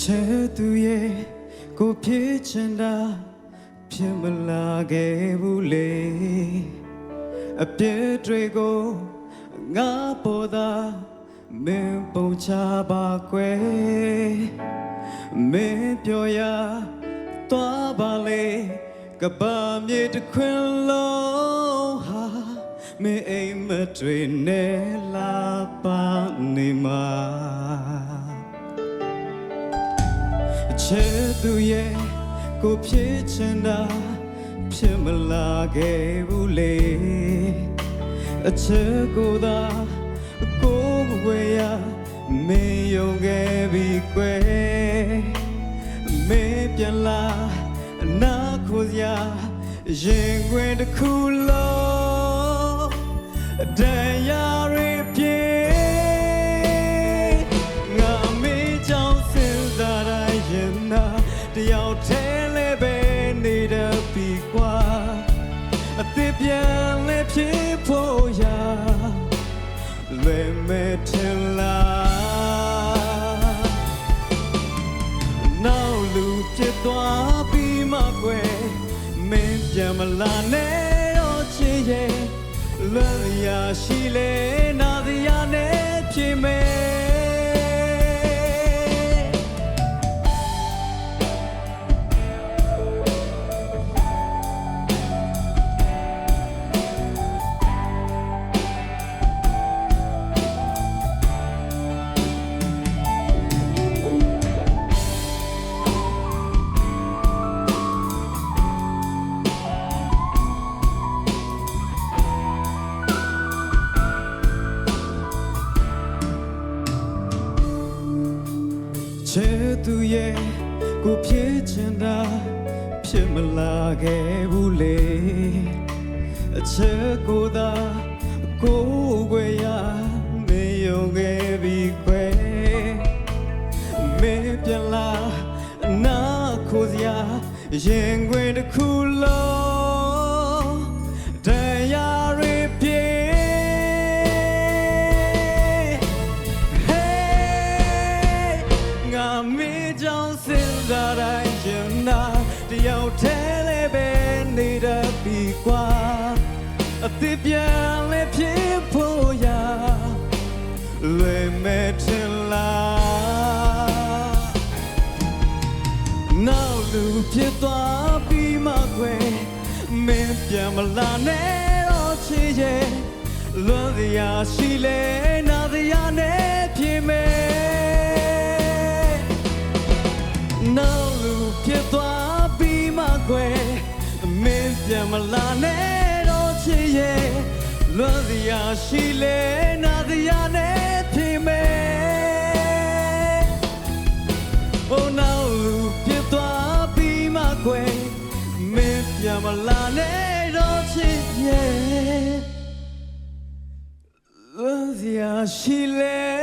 ချဲသူရဲ့ကိုဖြစ်ချင်တာဖြစ်မလာခဲ့ဘူးလေအပြည့်တွေကိုငါပေါ်သာမင်းပုံချပါကွယ်မင်းပြောရသွားပါလေကပမြေတစ်ခွင်လုံးဟာမင်းအိမ်မတွေနဲ့လာပါနေမှာ ချဲသူရဲ့ကိုဖြစ်ချင်တာဖြစ်မလာခဲ့ဘူးလေအချဲကိုသာကိုယ်ဝေရမင်းယုံခဲ့ပြီကွယ်မင်းပြန်လာအနာခိုစရာရင်ခွင်တစ်ခုလုံးတရားရ တယောက်တည်းလည်းပဲနေတတ်ပြီကွာအသက်ပြန်လည်းဖြစ်ဖို့ရာလွယ်မဲ့ထင်လားနောက်လူဖြစ်သွားပြီးမှကွယ်မင်းပြန်မလာနဲ့တော့ချစ်ရဲ့လွယ်ရာရှိလေ ချဲသူရဲ့ကိုဖြစ်ချင်တာဖြစ်မလာခဲ့ဘူးလေအချဲကိုသာကိုယ်ွယ်ရမေယုံခဲ့ပြီခွဲမေပြန်လာအနာခိုစရာရင်ခွင်တစ်ခုလုံး သက်ပြန်လည်းဖြစ်ဖို့ရာလွယ်မဲ့ထင်လားနောက်လူဖြစ်သွားပြီးမှခွဲမင်းပြန်မလာနဲ့တော့ချစ်ရဲ့လွန်စရာရှိလေနာစရာနဲ့ဖြစ်မယ်နောက်လူဖြစ်သွားပြီးမှခွဲမင်းပြန်မလာနဲ့ တော့ချစ်ရဲ့လွန်စရာရှိလေနာစရာနဲ့ဖြစ်မယ် Oh now လူဖြစ်သွားပြီးမှခွဲမင်းပြန်မလာနဲ့တော့ချစ်ရဲ့လွန်စရာရှိလေ